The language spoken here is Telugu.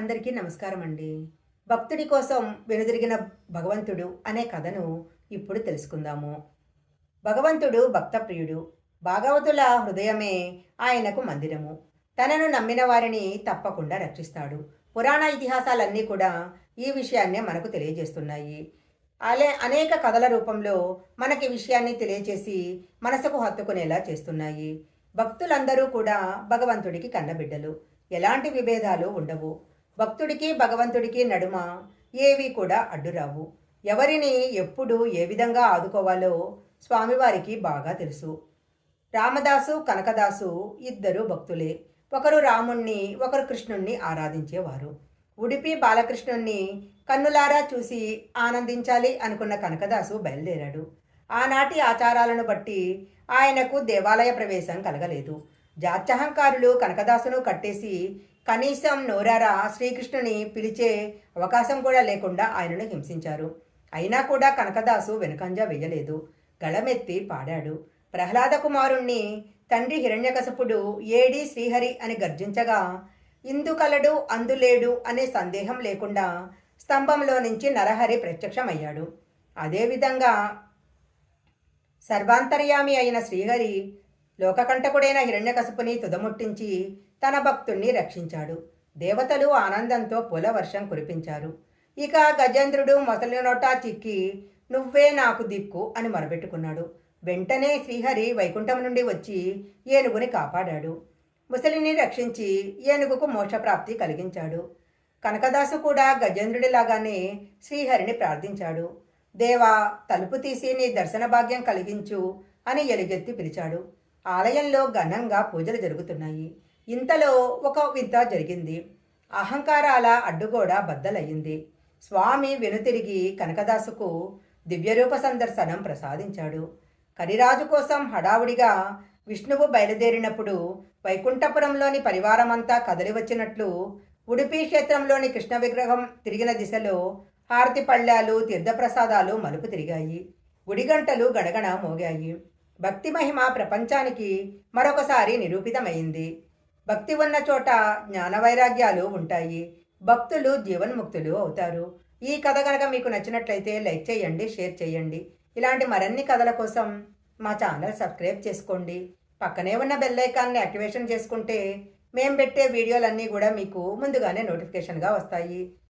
అందరికీ నమస్కారం అండి భక్తుడి కోసం వెనుదిరిగిన భగవంతుడు అనే కథను ఇప్పుడు తెలుసుకుందాము. భగవంతుడు భక్తప్రియుడు. భాగవతుల హృదయమే ఆయనకు మందిరము. తనను నమ్మిన వారిని తప్పకుండా రక్షిస్తాడు. పురాణ ఇతిహాసాలన్నీ కూడా ఈ విషయాన్నే మనకు తెలియజేస్తున్నాయి. అలే అనేక కథల రూపంలో మనకి విషయాన్ని తెలియజేసి మనసుకు హత్తుకునేలా చేస్తున్నాయి. భక్తులందరూ కూడా భగవంతుడికి కన్నబిడ్డలు. ఎలాంటి విభేదాలు ఉండవు. భక్తుడికి భగవంతుడికి నడుమ ఏవి కూడా అడ్డురావు. ఎవరిని ఎప్పుడు ఏ విధంగా ఆదుకోవాలో స్వామివారికి బాగా తెలుసు. రామదాసు కనకదాసు ఇద్దరు భక్తులే. ఒకరు రాముణ్ణి ఒకరు కృష్ణుణ్ణి ఆరాధించేవారు. ఉడిపి బాలకృష్ణుణ్ణి కన్నులారా చూసి ఆనందించాలి అనుకున్న కనకదాసు బయలుదేరాడు. ఆనాటి ఆచారాలను బట్టి ఆయనకు దేవాలయ ప్రవేశం కలగలేదు. జాత్యహంకారులు కనకదాసును కట్టేసి కనీసం నోరారా శ్రీకృష్ణుని పిలిచే అవకాశం కూడా లేకుండా ఆయనను హింసించారు. అయినా కూడా కనకదాసు వెనుకంజ వేయలేదు. గళమెత్తి పాడాడు. ప్రహ్లాద కుమారుణ్ణి తండ్రి హిరణ్యకశపుడు ఏడి శ్రీహరి అని గర్జించగా ఇందుకలడు అందులేడు అనే సందేహం లేకుండా స్తంభంలో నుంచి నరహరి ప్రత్యక్షమయ్యాడు. అదేవిధంగా సర్వాంతర్యామి అయిన శ్రీహరి లోకకంటకుడైన హిరణ్యకశపుని తుదముట్టించి తన భక్తుణ్ణి రక్షించాడు. దేవతలు ఆనందంతో పూలవర్షం కురిపించారు. ఇక గజేంద్రుడు మొసలినోటా చిక్కి నువ్వే నాకు దిక్కు అని మొరబెట్టుకున్నాడు వెంటనే శ్రీహరి వైకుంఠం నుండి వచ్చి ఏనుగుని కాపాడాడు. ముసలిని రక్షించి ఏనుగుకు మోక్షప్రాప్తి కలిగించాడు. కనకదాసు కూడా గజేంద్రుడిలాగానే శ్రీహరిని ప్రార్థించాడు. దేవా తలుపు తీసి నీ దర్శన భాగ్యం కలిగించు అని ఎలుగెత్తి పిలిచాడు. ఆలయంలో ఘనంగా పూజలు జరుగుతున్నాయి. ఇంతలో ఒక వింత జరిగింది. అహంకారాల అడ్డుగోడ బద్దలయ్యింది. స్వామి వెనుతిరిగి కనకదాసుకు దివ్యరూప సందర్శనం ప్రసాదించాడు. కరిరాజు కోసం హడావుడిగా విష్ణువు బయలుదేరినప్పుడు వైకుంఠపురంలోని పరివారమంతా కదలి వచ్చినట్లు ఉడిపి క్షేత్రంలోని కృష్ణ విగ్రహం తిరిగిన దిశలో హారతి పళ్ళాలు తీర్థప్రసాదాలు మలుపు తిరిగాయి. గుడిగంటలు గడగడ మోగాయి. భక్తి మహిమ ప్రపంచానికి మరొకసారి నిరూపితమైంది. భక్తి ఉన్న చోట జ్ఞాన వైరాగ్యాలు ఉంటాయి. భక్తులు జీవన్ముక్తులు అవుతారు. ఈ కథ కనుక మీకు నచ్చినట్లయితే లైక్ చేయండి షేర్ చేయండి. ఇలాంటి మరిన్ని కథల కోసం మా ఛానల్ సబ్స్క్రైబ్ చేసుకోండి. పక్కనే ఉన్న బెల్ ఐకాన్ని యాక్టివేషన్ చేసుకుంటే మేము పెట్టే వీడియోలన్నీ కూడా మీకు ముందుగానే నోటిఫికేషన్గా వస్తాయి.